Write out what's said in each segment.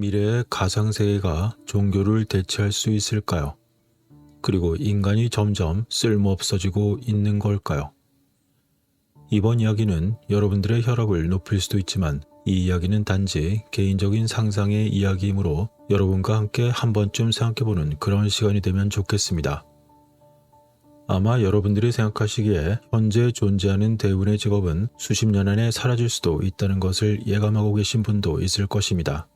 미래의 가상세계가 종교를 대체할 수 있을까요? 그리고 인간이 점점 쓸모없어지고 있는 걸까요? 이번 이야기는 여러분들의 혈압을 높일 수도 있지만 이 이야기는 단지 개인적인 상상의 이야기이므로 여러분과 함께 한 번쯤 생각해보는 그런 시간이 되면 좋겠습니다. 아마 여러분들이 생각하시기에 현재 존재하는 대부분의 직업은 수십 년 안에 사라질 수도 있다는 것을 예감하고 계신 분도 있을 것입니다.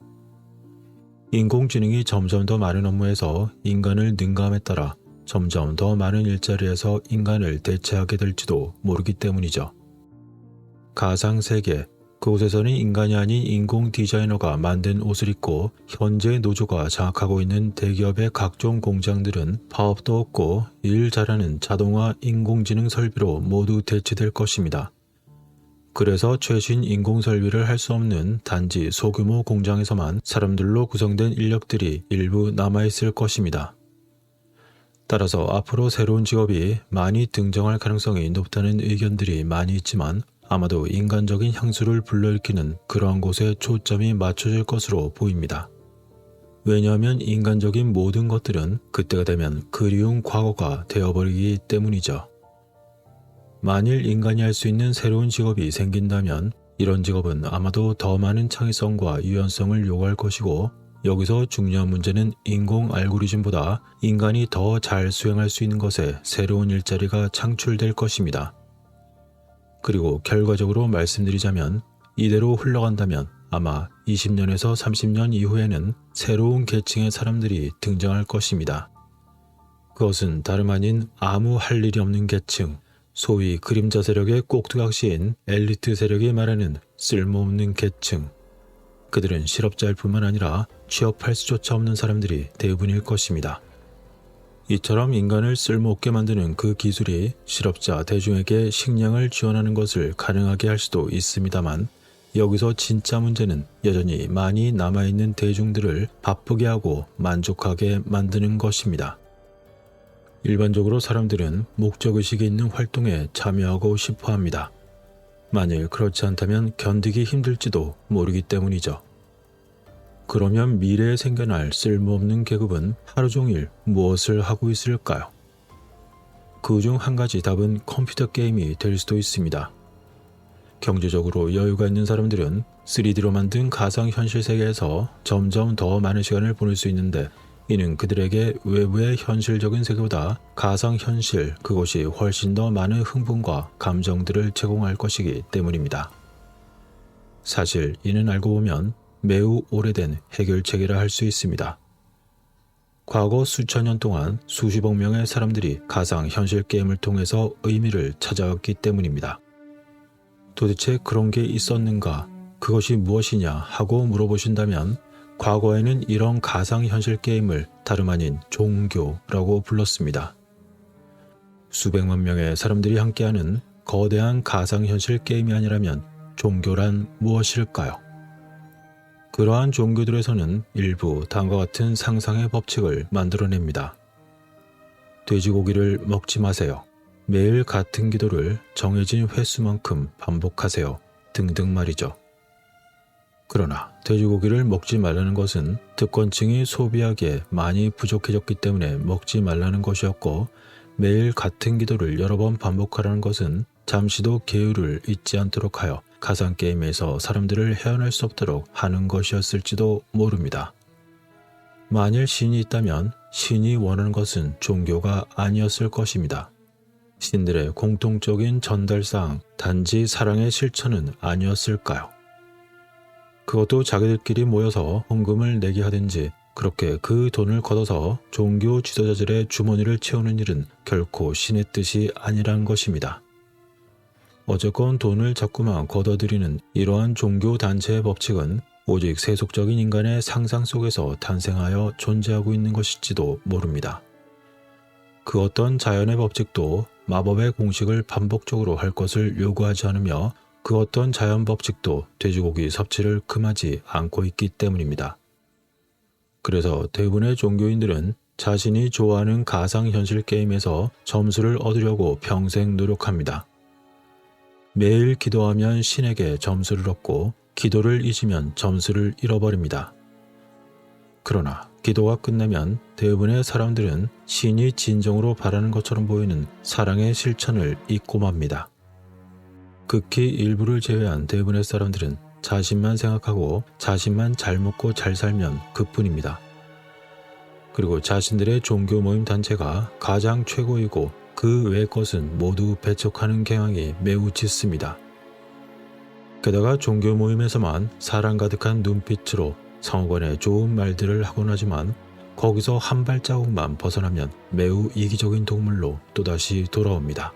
인공지능이 점점 더 많은 업무에서 인간을 능가함에 따라 점점 더 많은 일자리에서 인간을 대체하게 될지도 모르기 때문이죠. 가상세계, 그곳에서는 인간이 아닌 인공 디자이너가 만든 옷을 입고 현재 노조가 장악하고 있는 대기업의 각종 공장들은 파업도 없고 일 잘하는 자동화 인공지능 설비로 모두 대체될 것입니다. 그래서 최신 인공 설비를 할 수 없는 단지 소규모 공장에서만 사람들로 구성된 인력들이 일부 남아있을 것입니다. 따라서 앞으로 새로운 직업이 많이 등장할 가능성이 높다는 의견들이 많이 있지만 아마도 인간적인 향수를 불러일으키는 그러한 곳에 초점이 맞춰질 것으로 보입니다. 왜냐하면 인간적인 모든 것들은 그때가 되면 그리운 과거가 되어버리기 때문이죠. 만일 인간이 할 수 있는 새로운 직업이 생긴다면 이런 직업은 아마도 더 많은 창의성과 유연성을 요구할 것이고 여기서 중요한 문제는 인공 알고리즘보다 인간이 더 잘 수행할 수 있는 것에 새로운 일자리가 창출될 것입니다. 그리고 결과적으로 말씀드리자면 이대로 흘러간다면 아마 20년에서 30년 이후에는 새로운 계층의 사람들이 등장할 것입니다. 그것은 다름 아닌 아무 할 일이 없는 계층, 소위 그림자 세력의 꼭두각시인 엘리트 세력이 말하는 쓸모없는 계층. 그들은 실업자일 뿐만 아니라 취업할 수조차 없는 사람들이 대부분일 것입니다. 이처럼 인간을 쓸모없게 만드는 그 기술이 실업자 대중에게 식량을 지원하는 것을 가능하게 할 수도 있습니다만 여기서 진짜 문제는 여전히 많이 남아있는 대중들을 바쁘게 하고 만족하게 만드는 것입니다. 일반적으로 사람들은 목적의식이 있는 활동에 참여하고 싶어 합니다. 만일 그렇지 않다면 견디기 힘들지도 모르기 때문이죠. 그러면 미래에 생겨날 쓸모없는 계급은 하루 종일 무엇을 하고 있을까요? 그 중 한 가지 답은 컴퓨터 게임이 될 수도 있습니다. 경제적으로 여유가 있는 사람들은 3D로 만든 가상현실 세계에서 점점 더 많은 시간을 보낼 수 있는데 이는 그들에게 외부의 현실적인 세계보다 가상현실 그것이 훨씬 더 많은 흥분과 감정들을 제공할 것이기 때문입니다. 사실 이는 알고 보면 매우 오래된 해결책이라 할 수 있습니다. 과거 수천 년 동안 수십억 명의 사람들이 가상 현실 게임을 통해서 의미를 찾아왔기 때문입니다. 도대체 그런 게 있었는가? 그것이 무엇이냐? 하고 물어보신다면 과거에는 이런 가상 현실 게임을 다름 아닌 종교라고 불렀습니다. 수백만 명의 사람들이 함께하는 거대한 가상 현실 게임이 아니라면 종교란 무엇일까요? 그러한 종교들에서는 일부 다음과 같은 상상의 법칙을 만들어냅니다. 돼지고기를 먹지 마세요. 매일 같은 기도를 정해진 횟수만큼 반복하세요. 등등 말이죠. 그러나 돼지고기를 먹지 말라는 것은 특권층이 소비하기에 많이 부족해졌기 때문에 먹지 말라는 것이었고 매일 같은 기도를 여러 번 반복하라는 것은 잠시도 계율을 잊지 않도록 하여 가상게임에서 사람들을 헤어날 수 없도록 하는 것이었을지도 모릅니다. 만일 신이 있다면 신이 원하는 것은 종교가 아니었을 것입니다. 신들의 공통적인 전달사항, 단지 사랑의 실천은 아니었을까요? 그것도 자기들끼리 모여서 헌금을 내게 하든지 그렇게 그 돈을 걷어서 종교 지도자들의 주머니를 채우는 일은 결코 신의 뜻이 아니란 것입니다. 어쨌건 돈을 자꾸만 걷어들이는 이러한 종교 단체의 법칙은 오직 세속적인 인간의 상상 속에서 탄생하여 존재하고 있는 것일지도 모릅니다. 그 어떤 자연의 법칙도 마법의 공식을 반복적으로 할 것을 요구하지 않으며 그 어떤 자연 법칙도 돼지고기 섭취를 금하지 않고 있기 때문입니다. 그래서 대부분의 종교인들은 자신이 좋아하는 가상현실 게임에서 점수를 얻으려고 평생 노력합니다. 매일 기도하면 신에게 점수를 얻고 기도를 잊으면 점수를 잃어버립니다. 그러나 기도가 끝나면 대부분의 사람들은 신이 진정으로 바라는 것처럼 보이는 사랑의 실천을 잊고 맙니다. 극히 일부를 제외한 대부분의 사람들은 자신만 생각하고 자신만 잘 먹고 잘 살면 그뿐입니다. 그리고 자신들의 종교 모임 단체가 가장 최고이고 그 외 것은 모두 배척하는 경향이 매우 짙습니다. 게다가 종교 모임에서만 사랑 가득한 눈빛으로 상호간에 좋은 말들을 하곤 하지만 거기서 한 발자국만 벗어나면 매우 이기적인 동물로 또다시 돌아옵니다.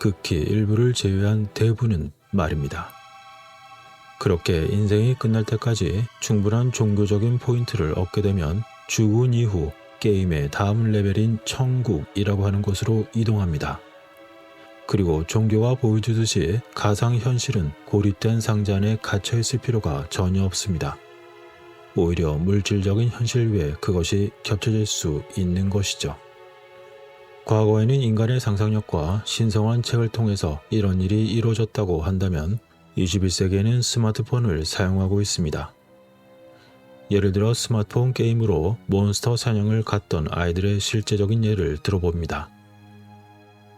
극히 일부를 제외한 대부분은 말입니다. 그렇게 인생이 끝날 때까지 충분한 종교적인 포인트를 얻게 되면 죽은 이후 게임의 다음 레벨인 천국이라고 하는 곳으로 이동합니다. 그리고 종교가 보여주듯이 가상현실은 고립된 상자 안에 갇혀있을 필요가 전혀 없습니다. 오히려 물질적인 현실 위에 그것이 겹쳐질 수 있는 것이죠. 과거에는 인간의 상상력과 신성한 책을 통해서 이런 일이 이루어졌다고 한다면 21세기에는 스마트폰을 사용하고 있습니다. 예를 들어 스마트폰 게임으로 몬스터 사냥을 갔던 아이들의 실제적인 예를 들어봅니다.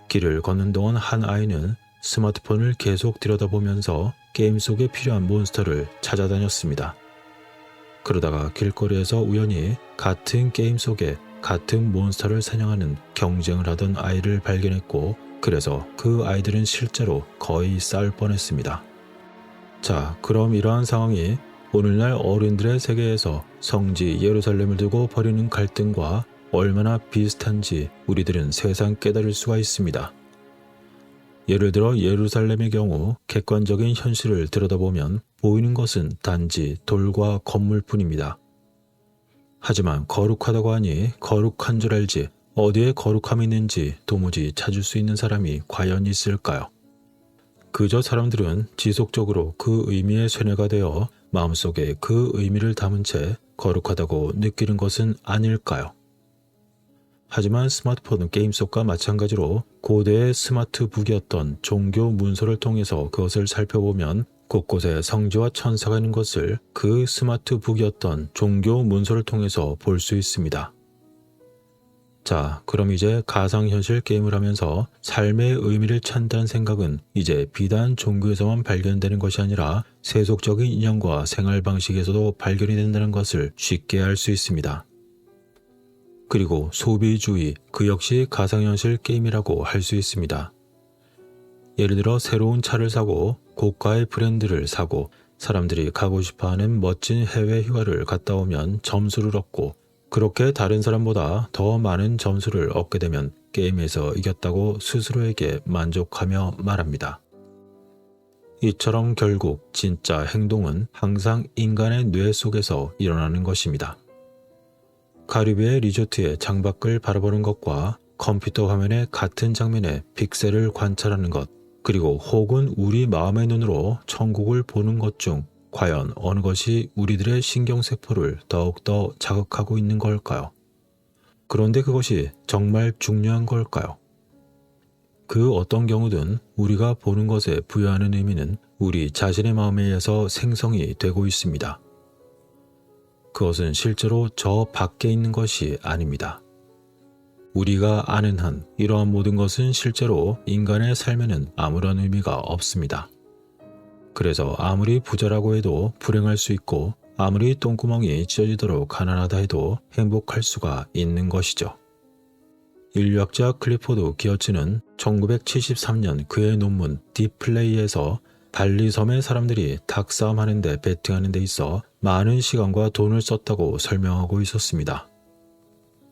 길을 걷는 동안 한 아이는 스마트폰을 계속 들여다보면서 게임 속에 필요한 몬스터를 찾아다녔습니다. 그러다가 길거리에서 우연히 같은 게임 속에 같은 몬스터를 사냥하는 경쟁을 하던 아이를 발견했고 그래서 그 아이들은 실제로 거의 싸울 뻔했습니다. 자, 그럼 이러한 상황이 오늘날 어른들의 세계에서 성지 예루살렘을 두고 벌이는 갈등과 얼마나 비슷한지 우리들은 세상 깨달을 수가 있습니다. 예를 들어 예루살렘의 경우 객관적인 현실을 들여다보면 보이는 것은 단지 돌과 건물뿐입니다. 하지만 거룩하다고 하니 거룩한 줄 알지 어디에 거룩함이 있는지 도무지 찾을 수 있는 사람이 과연 있을까요? 그저 사람들은 지속적으로 그 의미에 쇠뇌가 되어 마음속에 그 의미를 담은 채 거룩하다고 느끼는 것은 아닐까요? 하지만 스마트폰 게임 속과 마찬가지로 고대의 스마트 북이었던 종교 문서를 통해서 그것을 살펴보면 곳곳에 성지와 천사가 있는 것을 그 스마트 북이었던 종교 문서를 통해서 볼 수 있습니다. 자, 그럼 이제 가상현실 게임을 하면서 삶의 의미를 찾는다는 생각은 이제 비단 종교에서만 발견되는 것이 아니라 세속적인 인연과 생활 방식에서도 발견이 된다는 것을 쉽게 알 수 있습니다. 그리고 소비주의, 그 역시 가상현실 게임이라고 할 수 있습니다. 예를 들어 새로운 차를 사고 고가의 브랜드를 사고 사람들이 가고 싶어 하는 멋진 해외 휴가를 갔다 오면 점수를 얻고 그렇게 다른 사람보다 더 많은 점수를 얻게 되면 게임에서 이겼다고 스스로에게 만족하며 말합니다. 이처럼 결국 진짜 행동은 항상 인간의 뇌 속에서 일어나는 것입니다. 가리비의 리조트의 창밖을 바라보는 것과 컴퓨터 화면의 같은 장면의 픽셀을 관찰하는 것, 그리고 혹은 우리 마음의 눈으로 천국을 보는 것 중 과연 어느 것이 우리들의 신경세포를 더욱더 자극하고 있는 걸까요? 그런데 그것이 정말 중요한 걸까요? 그 어떤 경우든 우리가 보는 것에 부여하는 의미는 우리 자신의 마음에 의해서 생성이 되고 있습니다. 그것은 실제로 저 밖에 있는 것이 아닙니다. 우리가 아는 한 이러한 모든 것은 실제로 인간의 삶에는 아무런 의미가 없습니다. 그래서 아무리 부자라고 해도 불행할 수 있고 아무리 똥구멍이 찢어지도록 가난하다 해도 행복할 수가 있는 것이죠. 인류학자 클리포드 기어츠는 1973년 그의 논문 디플레이에서 발리 섬의 사람들이 닭 싸움 하는데 베팅하는 데 있어 많은 시간과 돈을 썼다고 설명하고 있었습니다.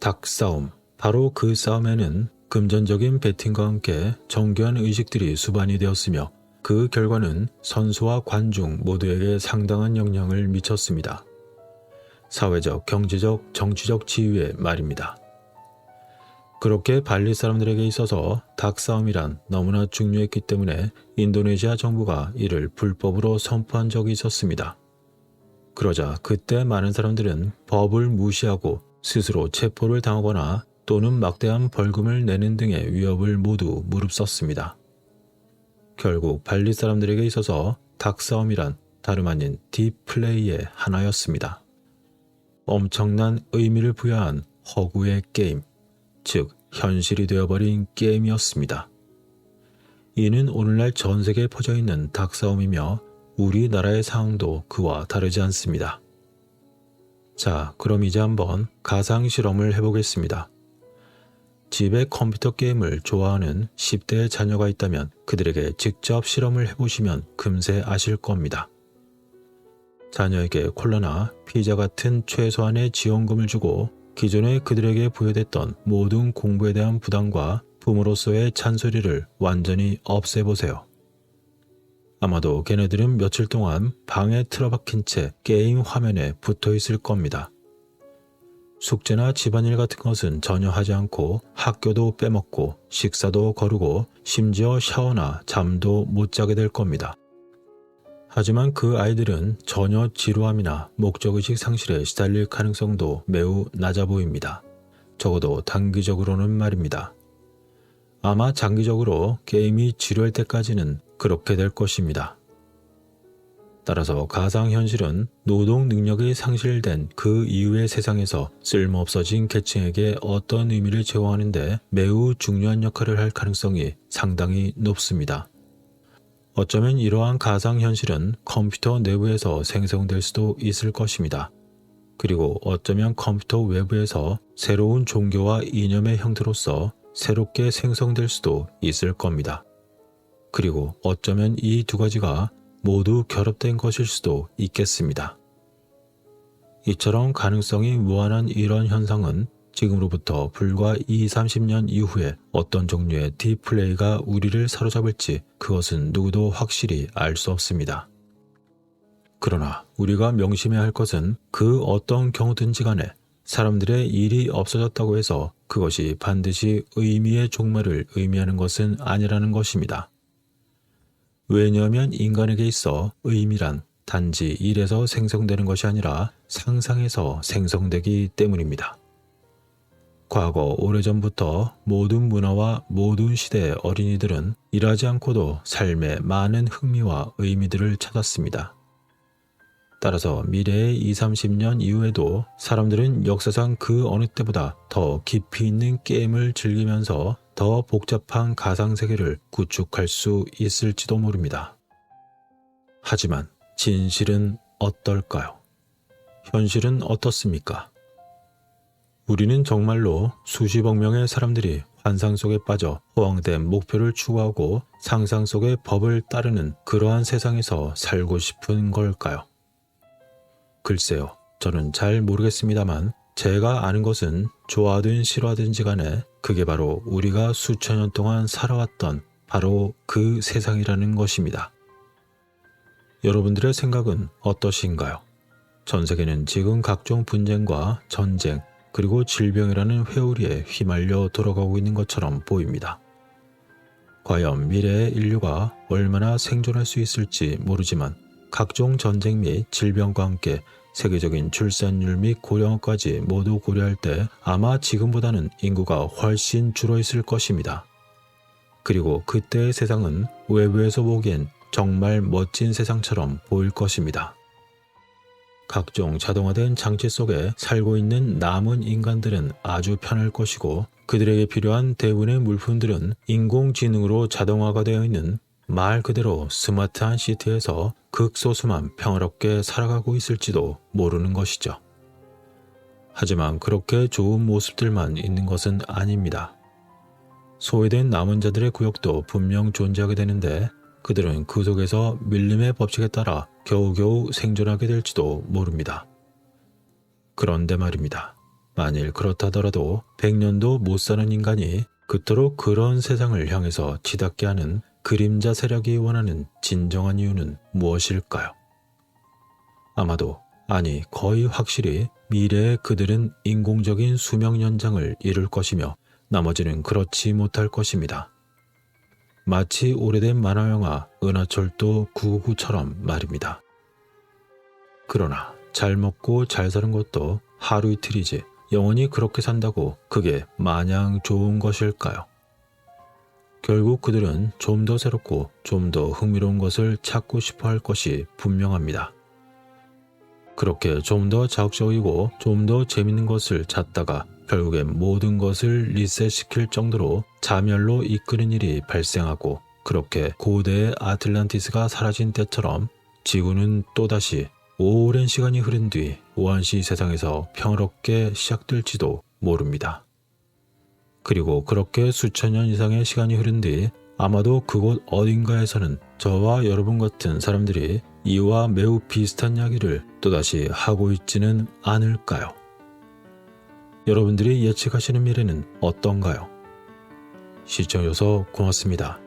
닭 싸움, 바로 그 싸움에는 금전적인 베팅과 함께 정교한 의식들이 수반이 되었으며 그 결과는 선수와 관중 모두에게 상당한 영향을 미쳤습니다. 사회적, 경제적, 정치적 지위의 말입니다. 그렇게 발리 사람들에게 있어서 닭 싸움이란 너무나 중요했기 때문에 인도네시아 정부가 이를 불법으로 선포한 적이 있었습니다. 그러자 그때 많은 사람들은 법을 무시하고 스스로 체포를 당하거나 또는 막대한 벌금을 내는 등의 위협을 모두 무릅썼습니다. 결국 발리 사람들에게 있어서 닭싸움이란 다름 아닌 딥플레이의 하나였습니다. 엄청난 의미를 부여한 허구의 게임, 즉 현실이 되어버린 게임이었습니다. 이는 오늘날 전 세계에 퍼져 있는 닭싸움이며 우리나라의 상황도 그와 다르지 않습니다. 자, 그럼 이제 한번 가상 실험을 해보겠습니다. 집에 컴퓨터 게임을 좋아하는 10대의 자녀가 있다면 그들에게 직접 실험을 해보시면 금세 아실 겁니다. 자녀에게 콜라나 피자 같은 최소한의 지원금을 주고 기존에 그들에게 부여됐던 모든 공부에 대한 부담과 부모로서의 잔소리를 완전히 없애보세요. 아마도 걔네들은 며칠 동안 방에 틀어박힌 채 게임 화면에 붙어 있을 겁니다. 숙제나 집안일 같은 것은 전혀 하지 않고 학교도 빼먹고 식사도 거르고 심지어 샤워나 잠도 못 자게 될 겁니다. 하지만 그 아이들은 전혀 지루함이나 목적의식 상실에 시달릴 가능성도 매우 낮아 보입니다. 적어도 단기적으로는 말입니다. 아마 장기적으로 게임이 지루할 때까지는 그렇게 될 것입니다. 따라서 가상현실은 노동 능력이 상실된 그 이후의 세상에서 쓸모없어진 계층에게 어떤 의미를 제공하는데 매우 중요한 역할을 할 가능성이 상당히 높습니다. 어쩌면 이러한 가상현실은 컴퓨터 내부에서 생성될 수도 있을 것입니다. 그리고 어쩌면 컴퓨터 외부에서 새로운 종교와 이념의 형태로서 새롭게 생성될 수도 있을 겁니다. 그리고 어쩌면 이 두 가지가 모두 결합된 것일 수도 있겠습니다. 이처럼 가능성이 무한한 이런 현상은 지금으로부터 불과 2, 30년 이후에 어떤 종류의 디플레이가 우리를 사로잡을지 그것은 누구도 확실히 알 수 없습니다. 그러나 우리가 명심해야 할 것은 그 어떤 경우든지 간에 사람들의 일이 없어졌다고 해서 그것이 반드시 의미의 종말을 의미하는 것은 아니라는 것입니다. 왜냐하면 인간에게 있어 의미란 단지 일에서 생성되는 것이 아니라 상상에서 생성되기 때문입니다. 과거 오래전부터 모든 문화와 모든 시대의 어린이들은 일하지 않고도 삶에 많은 흥미와 의미들을 찾았습니다. 따라서 미래의 2, 30년 이후에도 사람들은 역사상 그 어느 때보다 더 깊이 있는 게임을 즐기면서 더 복잡한 가상세계를 구축할 수 있을지도 모릅니다. 하지만 진실은 어떨까요? 현실은 어떻습니까? 우리는 정말로 수십억 명의 사람들이 환상 속에 빠져 허황된 목표를 추구하고 상상 속의 법을 따르는 그러한 세상에서 살고 싶은 걸까요? 글쎄요, 저는 잘 모르겠습니다만 제가 아는 것은 좋아하든 싫어하든지 간에 그게 바로 우리가 수천 년 동안 살아왔던 바로 그 세상이라는 것입니다. 여러분들의 생각은 어떠신가요? 전 세계는 지금 각종 분쟁과 전쟁, 그리고 질병이라는 회오리에 휘말려 돌아가고 있는 것처럼 보입니다. 과연 미래의 인류가 얼마나 생존할 수 있을지 모르지만 각종 전쟁 및 질병과 함께 세계적인 출산율 및 고령화까지 모두 고려할 때 아마 지금보다는 인구가 훨씬 줄어 있을 것입니다. 그리고 그때의 세상은 외부에서 보기엔 정말 멋진 세상처럼 보일 것입니다. 각종 자동화된 장치 속에 살고 있는 남은 인간들은 아주 편할 것이고 그들에게 필요한 대부분의 물품들은 인공지능으로 자동화가 되어 있는 말 그대로 스마트한 시티에서 극소수만 평화롭게 살아가고 있을지도 모르는 것이죠. 하지만 그렇게 좋은 모습들만 있는 것은 아닙니다. 소외된 남은 자들의 구역도 분명 존재하게 되는데 그들은 그 속에서 밀림의 법칙에 따라 겨우겨우 생존하게 될지도 모릅니다. 그런데 말입니다. 만일 그렇다더라도 100년도 못 사는 인간이 그토록 그런 세상을 향해서 치닫게 하는 그림자 세력이 원하는 진정한 이유는 무엇일까요? 아마도 아니 거의 확실히 미래의 그들은 인공적인 수명 연장을 이룰 것이며 나머지는 그렇지 못할 것입니다. 마치 오래된 만화영화 은하철도 999처럼 말입니다. 그러나 잘 먹고 잘 사는 것도 하루 이틀이지 영원히 그렇게 산다고 그게 마냥 좋은 것일까요? 결국 그들은 좀 더 새롭고 좀 더 흥미로운 것을 찾고 싶어 할 것이 분명합니다. 그렇게 좀 더 자극적이고 좀 더 재밌는 것을 찾다가 결국엔 모든 것을 리셋시킬 정도로 자멸로 이끄는 일이 발생하고 그렇게 고대의 아틀란티스가 사라진 때처럼 지구는 또다시 오랜 시간이 흐른 뒤 오한시 세상에서 평화롭게 시작될지도 모릅니다. 그리고 그렇게 수천 년 이상의 시간이 흐른 뒤 아마도 그곳 어딘가에서는 저와 여러분 같은 사람들이 이와 매우 비슷한 이야기를 또다시 하고 있지는 않을까요? 여러분들이 예측하시는 미래는 어떤가요? 시청해주셔서 고맙습니다.